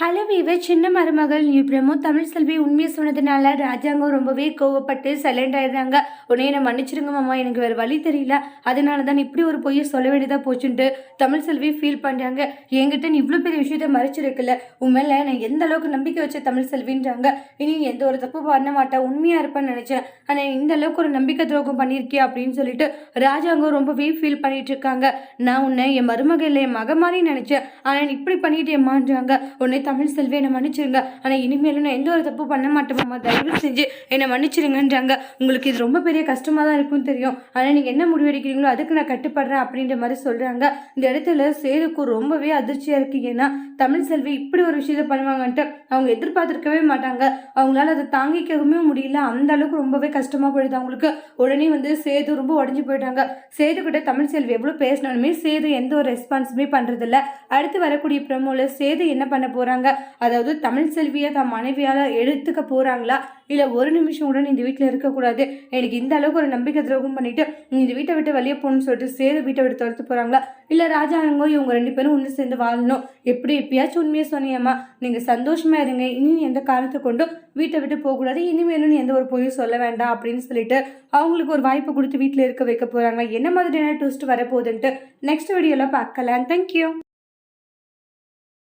Hello viewer சின்ன மருமகள் new promo Tamil செல்வி உண்மையை சொன்னதுனால ராஜாங்கம் ரொம்பவே கோவப்பட்டு சைலண்ட் ஆயிடுறாங்க. உடனே என்னை மன்னிச்சிருங்க மாமா எனக்கு வேறு வழி தெரியல. அதனால தான் இப்படி ஒரு பொய்யை சொல்ல வேண்டியதாக போச்சுன்ட்டு தமிழ் செல்வி ஃபீல் பண்ணுறாங்க என்கிட்ட நீ இவ்வளோ பெரிய விஷயத்த மறைச்சிருக்கல. உண்மையில நான் எந்த அளவுக்கு நம்பிக்கை வச்ச தமிழ் செல்வின்றாங்க. இனி எந்த ஒரு தப்பு பண்ண மாட்டேன் உண்மையாக இருப்பேன்னு நினச்சேன். ஆனால் இந்த அளவுக்கு ஒரு நம்பிக்கை துரோகம் பண்ணியிருக்கே அப்படின்னு சொல்லிட்டு ராஜாங்கம் ரொம்பவே ஃபீல் பண்ணிட்டு இருக்காங்க. நான் உன்னை என் மருமகள் இல்லை என் மக மாதிரி நினச்சேன். ஆனால் இப்படி பண்ணிட்டேம்மான்றாங்க உன்னை தமிழ் செல்வி என்னை மன்னிச்சிருங்க. ஆனால் இனிமேலும் நான் எந்த ஒரு தப்பு பண்ண மாட்டேன் தயவு செஞ்சு என்னை மன்னிச்சிருங்கன்றாங்க. உங்களுக்கு இது ரொம்ப பெரிய கஷ்டமாக தான் இருக்கும்னு தெரியும். ஆனால் நீங்கள் என்ன முடிவெடுக்கிறீங்களோ அதுக்கு நான் கட்டுப்படுறேன் அப்படின்ற மாதிரி சொல்கிறாங்க இந்த இடத்துல சேதுக்கு ரொம்பவே அதிர்ச்சியாக இருக்குது ஏன்னா தமிழ் செல்வி இப்படி ஒரு விஷயத்த பண்ணுவாங்கன்ட்டு அவங்க எதிர்பார்த்துருக்கவே மாட்டாங்க. அவங்களால அதை தாங்கிக்கவே முடியல. அந்த அளவுக்கு ரொம்பவே கஷ்டமாக போயிடுது அவங்களுக்கு. உடனே வந்து சேது ரொம்ப உடஞ்சி போயிட்டாங்க சேது கிட்ட தமிழ் செல்வி எவ்வளோ பேசினாலுமே சேது எந்த ஒரு ரெஸ்பான்ஸுமே பண்ணுறதில்ல அடுத்து வரக்கூடிய ப்ரமோல சேது என்ன பண்ண போகிறாங்க அதாவது தமிழ் செல்வியை தன் மனைவியால் எடுத்துக்க போகிறாங்களா இல்லை ஒரு நிமிஷம் உடனே இந்த வீட்டில் இருக்கக்கூடாது எனக்கு இந்த அளவுக்கு ஒரு நம்பிக்கை துரோகம் பண்ணிவிட்டு இந்த வீட்டை விட்டு வெளியே போகணும்னு சொல்லிட்டு சேது வீட்டை விட்டு துரத்து போகிறாங்களா இல்லை ராஜாங்கோ இவங்க ரெண்டு பேரும் ஒன்று சேர்ந்து வாழணும். எப்படி எப்பயாச்சும் உண்மையாக சொன்னியம்மா. நீங்கள் சந்தோஷமாக இருங்க. இனி நீ எந்த காரணத்தை கொண்டும் வீட்டை விட்டு போகக்கூடாது இனிமேலும் நீ எந்த ஒரு பொய்யும் சொல்ல வேண்டாம் அப்படின்னு சொல்லிட்டு அவங்களுக்கு ஒரு வாய்ப்பு கொடுத்து வீட்டில் இருக்க வைக்க போகிறாங்க என்ன மாதிரியான ட்விஸ்ட் வரப்போகுதுன்ட்டு நெக்ஸ்ட் வீடியோவில் பார்க்கலாம். தேங்க்யூ